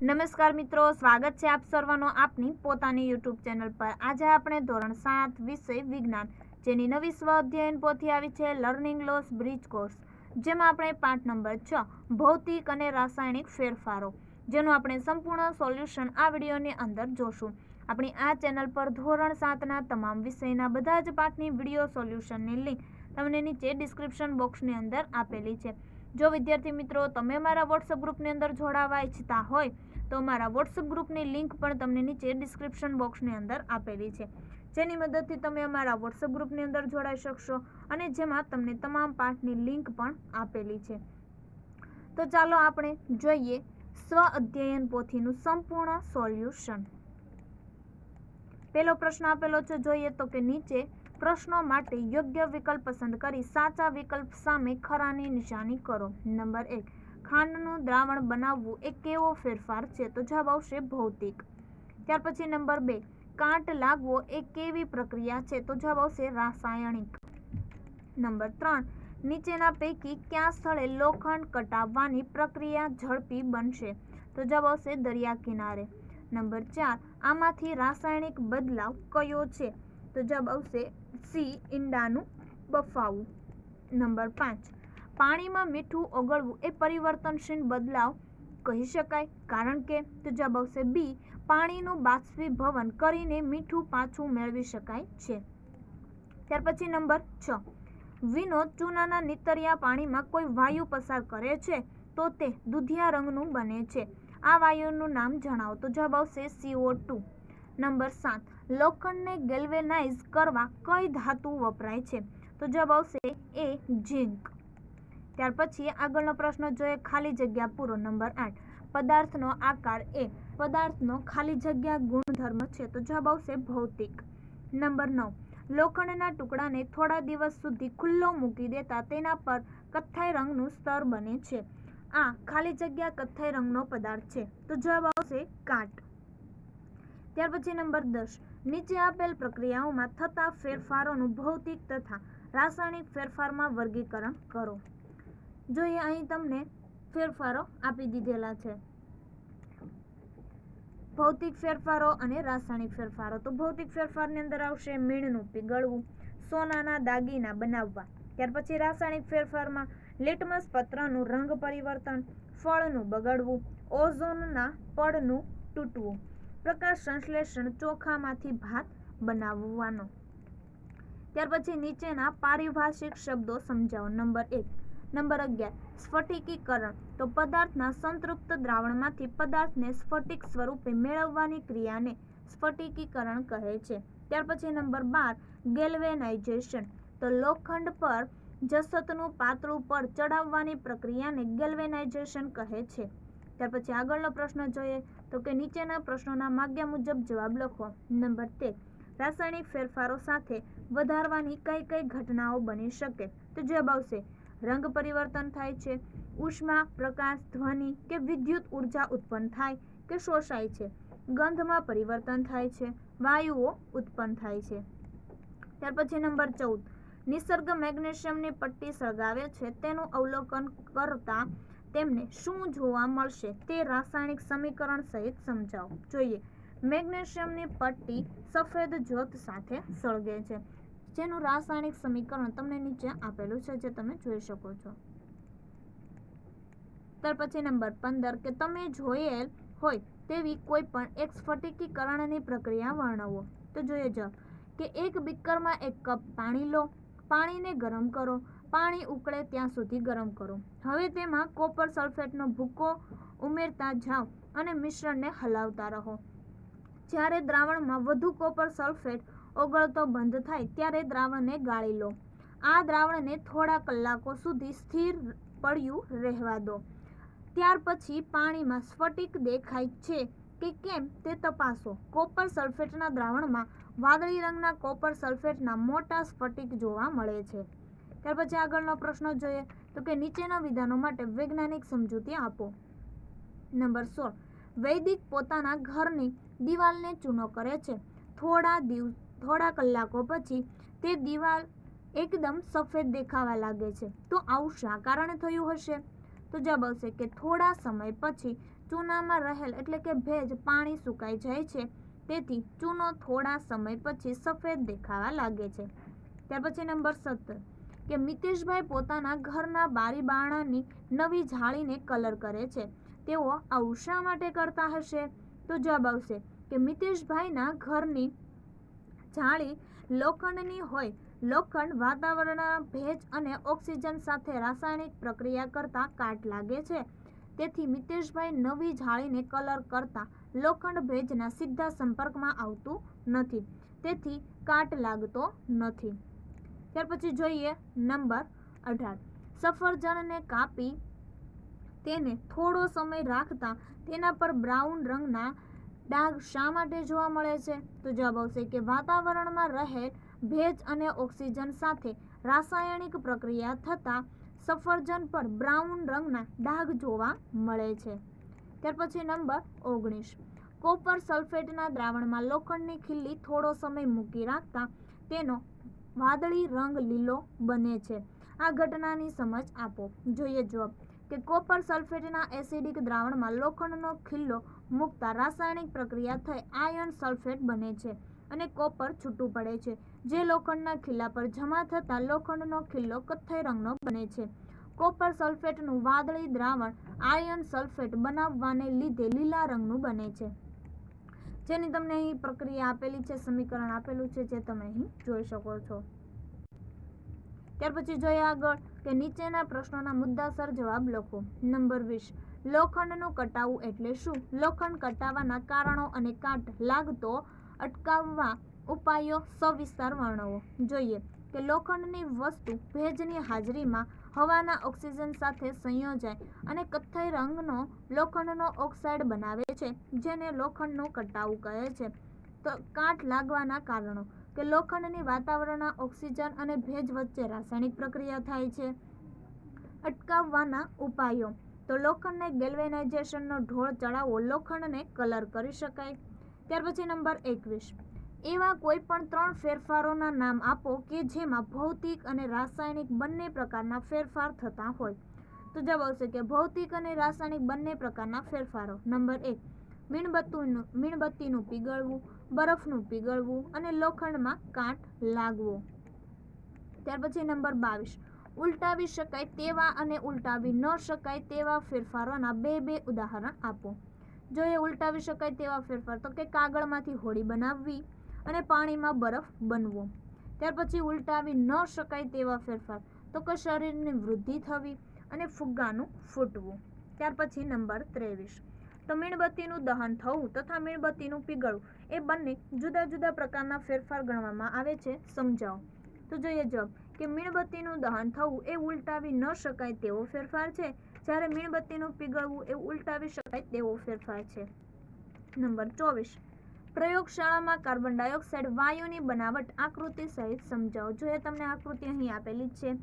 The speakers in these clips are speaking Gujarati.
નમસ્કાર મિત્રો, સ્વાગત છે આપ સર્વનો આપની પોતાની યુટ્યુબ ચેનલ પર. આજે આપણે ધોરણ સાત વિષય વિજ્ઞાન, જેની નવી સ્વ અધ્યયન પોથી આવી છે લર્નિંગ લોસ બ્રિજ કોર્સ જેમાં આપણે પાઠ નંબર છ, ભૌતિક અને રાસાયણિક ફેરફારો, જેનું આપણે સંપૂર્ણ સોલ્યુશન આ વિડીયોની અંદર જોશું. આપણી આ ચેનલ પર ધોરણ સાતના તમામ વિષયના બધા જ પાઠની વીડિયો સોલ્યુશનની લિંક તમને નીચે ડિસ્ક્રિપ્શન બોક્સની અંદર આપેલી છે. જો વિદ્યાર્થી મિત્રો, તમે મારા વોટ્સઅપ ગ્રુપની અંદર જોડાવા ઈચ્છતા હોય, તો મારા વોટ્સઅપ ગ્રુપની લિંક પણ તમને નીચે ડિસ્ક્રિપ્શન બોક્સની અંદર આપેલી છે. જેની મદદથી તમે અમારા વોટ્સઅપ ગ્રુપની અંદર જોડાઈ શકશો અને જેમાં તમને તમામ પાઠની લિંક પણ આપેલી છે. તો ચાલો આપણે જોઈએ સ્વ અધ્યયન પોથીનું સંપૂર્ણ સોલ્યુશન. પહેલો પ્રશ્ન આપેલો છે, જોઈએ તો કે નીચે પ્રશ્નો માટે યોગ્ય વિકલ્પ પસંદ કરી સાચા વિકલ્પ સામે ખરાની નિશાની કરો. નંબર એક, ખાંડનું દ્રાવણ બનાવવું એ કેવો ફેરફાર છે? તો જવાબ આવશે ભૌતિક. ત્યાર પછી નંબર બે, કાંટ લાગવો એ કેવી પ્રક્રિયા છે? તો જવાબ આવશે રાસાયણિક. નંબર ત્રણ, નીચેના પૈકી કયા સ્થળે લોખંડ કટાવવાની પ્રક્રિયા ઝડપી બનશે? તો જવાબ આવશે દરિયા કિનારે. નંબર ચાર, આમાંથી રાસાયણિક બદલાવ કયો છે? તો જવાબ આવશે સી ઈંડાનું બફાવું. નંબર પાંચ. પાણીમાં મીઠું ઓગળવું એ પરિવર્તનશીલ બદલાવ કહી શકાય, કારણ કે તો જવાબ આવશે બી પાણીનું બાષ્પીભવન કરીને મીઠું પાછું મેળવી શકાય છે. ત્યાર પછી નંબર છ. વિનોદ ચૂનાના નીતરિયા પાણીમાં કોઈ વાયુ પસાર કરે છે તો તે દુધિયા રંગનું બને છે. આ વાયુનું નામ જણાવો. તો જવાબ આવશે સીઓ ટુ નંબર સાત. લોખંડને ગેલ્વેનાઇઝ કરવા કઈ ધાતુ વપરાય છે? તો જવાબ આવશે એ ઝીંક. ત્યાર પછી આગળનો પ્રશ્ન જોઈએ ખાલી જગ્યા પૂરો નંબર આઠ. પદાર્થનો આકાર એ. પદાર્થનો ખાલી જગ્યા ગુણધર્મ છે. તો જવાબ આવશે ભૌતિક. નંબર નવ. લોખંડના ટુકડાને થોડા દિવસ સુધી ખુલ્લો મૂકી દેતા તેના પર કથ્થાઈ રંગનું સ્તર બને છે. આ ખાલી જગ્યા કથ્થાઈ રંગનો પદાર્થ છે. તો જવાબ આવશે કાટ. ત્યાર પછી નંબર દસ. નીચે આપેલ પ્રક્રિયાઓમાં થતા ફેરફારોનું ભૌતિક તથા રાસાયણિક ફેરફારમાં વર્ગીકરણ કરો. જોઈએ અહીં તમને ફેરફારો આપી દીધેલા છે. ભૌતિક ફેરફારો અને રાસાયણિક ફેરફારો. તો ભૌતિક ફેરફારની અંદર આવશે મીણનું પીગળવું, સોનાના દાગીના બનાવવા. ત્યાર પછી રાસાયણિક ફેરફારમાં લિટમસ પત્રનું રંગ પરિવર્તન, ફળનું બગડવું, ઓઝોનના પડનું તૂટવું. પ્રકાશ સંશ્લેષણ ચોખામાંથી ભાત બનાવવાનો. ત્યાર પછી નીચેના પારિભાષિક શબ્દો સમજાવો. નંબર એક, નંબર અગિયાર, સ્ફટિકીકરણ. તો પદાર્થના સંતૃપ્ત દ્રાવણમાંથી પદાર્થને સ્ફટિક સ્વરૂપે મેળવવાની ક્રિયાને સ્ફટિકીકરણ કહે છે. ત્યાર પછી નંબર બાર, ગેલ્વેનાઇઝેશન. તો લોખંડ પર જસતનું પાતળું પર ચડાવવાની પ્રક્રિયાને ગેલ્વેનાઇઝેશન કહે છે. ત્યાર પછી આગળનો પ્રશ્ન જોઈએ. તો કે નીચેના પ્રશ્નોના માગ્યા મુજબ જવાબ લખો. નંબર તેર રાસાયણિક ફેરફારો સાથે વધારવાની કઈ કઈ ઘટનાઓ બની શકે? તો જવાબ આવશે. રંગ પરિવર્તન થાય છે, ઉષ્મા, પ્રકાશ, ધ્વનિ કે વિદ્યુત ઊર્જા ઉત્પન્ન થાય કે શોષાય છે. ગંધમાં પરિવર્તન થાય છે, વાયુઓ ઉત્પન્ન થાય છે. ત્યાર પછી નંબર ચૌદ. નિસર્ગ મેગ્નેશિયમની પટ્ટી સળગાવે છે, તેનું અવલોકન કરતા તેમને શું જોવા મળશે તે રાસાયણિક સમીકરણ સહિત સમજાવો. જોઈએ, મેગ્નેશિયમની પટ્ટી સફેદ જ્યોત સાથે સળગે છે, જેનું રાસાયણિક સમીકરણ તમને નીચે આપેલું છે, જે તમે જોઈ શકો છો. ત્યાર પછી નંબર પંદર, કે તમે જોયેલ હોય તેવી કોઈ પણ એક સ્ફટિકીકરણની પ્રક્રિયા વર્ણવો. તો જોઈએ જ, કે એક બીકરમાં એક કપ પાણી લો પાણીને ગરમ કરો. પાણી ઉકળે ત્યાં સુધી ગરમ કરો. હવે તેમાં કોપર સલ્ફેટનો ભૂકો ઉમેરતા જાઓ અને મિશ્રણને હલાવતા રહો. જ્યારે દ્રાવણમાં વધુ કોપર સલ્ફેટ ઓગળતો બંધ થાય ત્યારે દ્રાવણને ગાળી લો. આ દ્રાવણને થોડા કલાકો સુધી સ્થિર પડ્યું રહેવા દો. ત્યાર પછી પાણીમાં સ્ફટિક દેખાય છે. કે કેમ તે તપાસો. કોપર સલ્ફેટના દ્રાવણમાં વાદળી રંગના કોપર સલ્ફેટના મોટા સ્ફટિક જોવા મળે છે. ત્યાર પછી આગળનો પ્રશ્ન જોઈએ તો કે નીચેના વિધાનો માટે વૈજ્ઞાનિક સમજૂતી આપો. નંબર સોળ. વૈદિક પોતાના ઘરની દિવાલને ચૂનો કરે છે. થોડા દિવ, થોડા કલાકો પછી તે દિવાલ એકદમ સફેદ દેખાવા લાગે છે. તો આવું શા કારણે થયું હશે? તો જવાબ આવશે કે થોડા સમય પછી ચૂનામાં રહેલ એટલે કે ભેજ પાણી સુકાઈ જાય છે. તેથી ચૂનો થોડા સમય પછી સફેદ દેખાવા લાગે છે. ત્યાર પછી નંબર સત્તર. કે મિતેશભાઈ પોતાના ઘરના બારી બારણાની નવી જાળીને કલર કરે છે. તેઓ આવું શા માટે કરતા હશે? તો જવાબ આવશે કે મિતેશભાઈના ઘરની જાળી લોખંડની હોય. લોખંડ વાતાવરણના ભેજ અને ઓક્સિજન સાથે રાસાયણિક પ્રક્રિયા કરતાં કાટ લાગે છે. તેથી મિતેશભાઈ નવી જાળીને કલર કરતા લોખંડ ભેજના સીધા સંપર્કમાં આવતું નથી. તેથી કાટ લાગતો નથી. ત્યાર પછી જોઈએ નંબર અઢાર. સફરજનને કાપી તેને થોડો સમય રાખતા તેના પર બ્રાઉન રંગના ડાઘ શા માટે જોવા મળે છે? તો જવાબ આવશે કે વાતાવરણમાં રહેલ ભેજ અને ઓક્સિજન સાથે રાસાયણિક પ્રક્રિયા થતાં સફરજન પર બ્રાઉન રંગના ડાઘ જોવા મળે છે. ત્યાર પછી નંબર ઓગણીસ. કોપર સલ્ફેટના દ્રાવણમાં લોખંડની ખીલ્લી થોડો સમય મૂકી રાખતા તેનો વાદળી રંગ લીલો બને છે. આ ઘટનાની સમજ આપો. જોઈએ જવાબ. કે કોપર સલ્ફેટના એસિડિક દ્રાવણમાં લોખંડનો ખીલ્લો મૂકતા રાસાયણિક પ્રક્રિયા થઈ આયર્ન સલ્ફેટ બને છે. અને કોપર છૂટું પડે છે. જે લોખંડના ખીલ્લા પર જમા થતાં લોખંડનો ખીલ્લો કથ્થઈ રંગનો બને છે. કોપર સલ્ફેટનું વાદળી દ્રાવણ આયર્ન સલ્ફેટ બનાવવાને લીધે લીલા રંગનું બને છે. જેની તમને અહીં પ્રક્રિયા આપેલી છે, સમીકરણ આપેલું છે, જે તમે અહીં જોઈ શકો છો. ત્યાર પછી જોઈએ આગળ કે નીચેના પ્રશ્નોના મુદ્દાસર જવાબ લખો. નંબર વીસ. લોખંડનું કટાવું એટલે શું? લોખંડ કટાવાના કારણો અને કાટ લાગતો અટકાવવા ઉપાયો સવિસ્તાર વર્ણવો. જોઈએ કે લોખંડની વસ્તુ ભેજની હાજરીમાં હવાના ઓક્સિજન સાથે સંયોજાય અને કથ્થઈ રંગનો લોખંડનો ઓક્સાઇડ બનાવે છે, જેને લોખંડનું કટાવું કહે છે. તો કાટ લાગવાના કારણો. કે લોખંડની વાતાવરણના ઓક્સિજન અને ભેજ વચ્ચે રાસાયણિક પ્રક્રિયા થાય છે. અટકાવવાના ઉપાયો. તો લોખંડને ગેલ્વેનાઇઝેશનનો ઢોળ ચડાવવો લોખંડને કલર કરી શકાય. ત્યાર પછી નંબર એકવીસ. એવા કોઈ પણ ત્રણ ફેરફારોના નામ આપો કે જેમાં ભૌતિક અને રાસાયણિક બંને પ્રકારના ફેરફાર થતા હોય. તો જવાબ આવશે કે ભૌતિક અને રાસાયણિક બંને પ્રકારના ફેરફારો. નંબર એક, મીણબત્તીનું મીણબત્તીનું પીગળવું, બરફનું પીગળવું અને લોખંડમાં કાંટ લાગવો. ત્યાર પછી નંબર બાવીસ, ઉલટાવી શકાય તેવા અને ઉલટાવી ન શકાય તેવા ફેરફારોના બે બે ઉદાહરણ આપો. જો એ ઉલટાવી શકાય તેવા ફેરફાર, તો કે કાગળમાંથી હોડી બનાવવી અને પાણીમાં બરફ બનવો. ત્યાર પછી ઉલટાવી ન શકાય તેવા ફેરફાર, તો કે શરીરની વૃદ્ધિ થવી અને ફુગ્ગાનું ફૂટવું. ત્યાર પછી નંબર ત્રેવીસ. તો મીણબત્તીનું દહન થવું તથા મીણબત્તીનું પીગળવું, એ બંને જુદા જુદા પ્રકારના ફેરફાર ગણવામાં આવે છે, સમજાવો. તો જોઈએ જવાબ, કે મીણબત્તીનું દહન થવું એ ઉલટાવી ન શકાય તેવો ફેરફાર છે જ્યારે મીણબત્તીનું પીગળવું એ ઉલટાવી શકાય તેવો ફેરફાર છે. નંબર ચોવીસ. પ્રયોગશાળામાં કાર્બન ડાયોક્સાઇડ વાયુની બનાવટ આકૃતિ સહિત સમજાવો. જોઈએ તમને આકૃતિ અહીં આપેલી છે,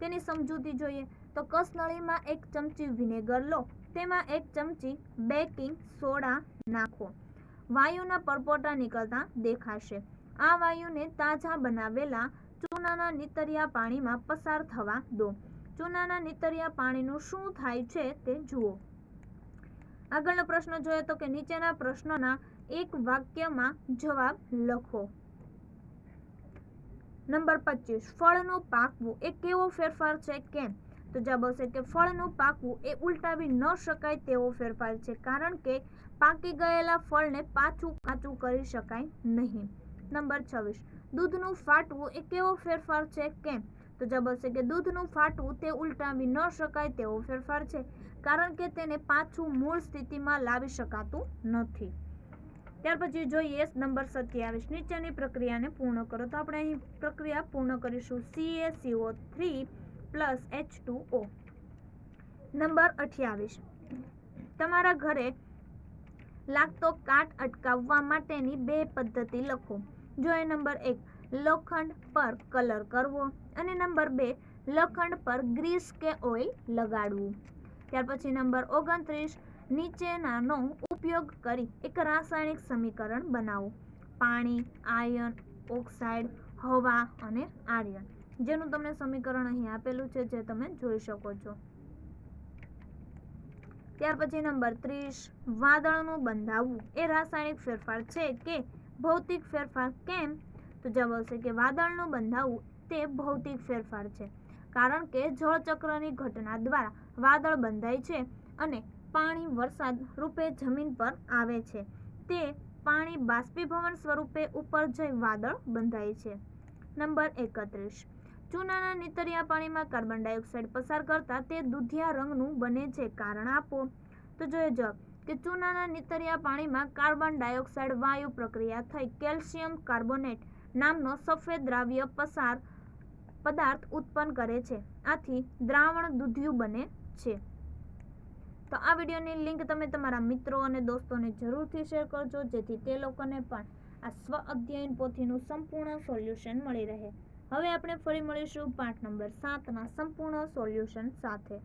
તેની સમજૂતી જોઈએ તો કસનળીમાં એક ચમચી વિનેગર લો. તેમાં એક ચમચી બેકિંગ સોડા નાખો. વાયુના પરપોટા નીકળતા દેખાશે. આ વાયુને તાજા બનાવેલા ચૂનાના નીતરિયા પાણીમાં પસાર થવા દો. ચૂનાના નીતરિયા પાણીનું શું થાય છે તે જુઓ. આગળનો પ્રશ્ન જોઈએ તો કે નીચેના પ્રશ્નોના એક વાક્યમાં જવાબ લખો. નંબર પચીસ, ફળનું પાકવું, એ કેવો ફેરફાર છે કેમ? તો જવાબ આવશે કે ફળનું પાકવું, એ ઉલટાવી ન શકાય તેવો ફેરફાર છે, કારણ કે પાકી ગયેલા ફળને પાછું કાચું કરી શકાય નહીં. નંબર છવ્વીસ, દૂધનું ફાટવું, એ કેવો ફેરફાર છે કેમ? તો જવાબ કે દૂધનું ફાટવું તે ઉલટાવી ન શકાય તેવો ફેરફાર છે, કારણ કે તેને પાછું મૂળ સ્થિતિમાં લાવી શકાતું નથી. ત્યાર પછી જોઈએ નંબર સત્યાવીસ, નીચેની પ્રક્રિયાને પૂર્ણ કરો. તો આપણે અહીં પ્રક્રિયા પૂર્ણ કરીશું. CaCO3 three plus H two O number અઠ્યાવીસ, તમારા ઘરે લાગતો કાટ અટકાવવા માટેની બે પદ્ધતિ લખો. જો એ નંબર એક લોખંડ પર કલર કરવો અને નંબર બે, લોખંડ પર ગ્રીસ કે ઓઇલ લગાડવું. ત્યાર પછી નંબર ઓગણત્રીસ નીચેનાનો ઉપયોગ કરી એક રાસાયણિક સમીકરણ બનાવો. પાણી આયર્ન ઓક્સાઇડ, હવા અને આર્યન જેનું તમને સમીકરણ અહીં આપેલું છે, જે તમે જોઈ શકો છો. ત્યાર પછી નંબર ત્રીસ, વાદળનું બંધાવવું એ રાસાયણિક ફેરફાર છે કે ભૌતિક ફેરફાર કેમ આવશે કે વાદળનું બંધાવવું તે ભૌતિક ફેરફાર છે. કારણ કે જળચક્રની ઘટના દ્વારા વાદળ બંધાય છે અને પાણી વરસાદ રૂપે જમીન પર આવે છે. તે પાણી બાષ્પીભવન સ્વરૂપે ઉપર જઈ વાદળ બંધાય છે. નંબર એકત્રીસ. ચૂનાના નીતરિયા પાણીમાં કાર્બન ડાયોક્સાઇડ પસાર કરતા તે દૂધિયા રંગનું બને છે. કારણ આપો. તો જોઈએ જવાબ કે ચૂનાના નીતરિયા પાણીમાં કાર્બન ડાયોક્સાઇડ વાયુ પ્રક્રિયા થઈ કેલ્શિયમ કાર્બોનેટ નામનો સફેદ દ્રાવ્ય પસાર પદાર્થ ઉત્પન્ન કરે છે. આથી દ્રાવણ દૂધિયું બને છે. તો આ વિડીયોની લિંક તમે તમારા મિત્રો અને દોસ્તોને જરૂરથી શેર કરજો, જેથી તે લોકોને પણ આ સ્વ અધ્યયન પોથીનું સંપૂર્ણ સોલ્યુશન મળી રહે. હવે આપણે ફરી મળીશું પાઠ નંબર સાતના સંપૂર્ણ સોલ્યુશન સાથે.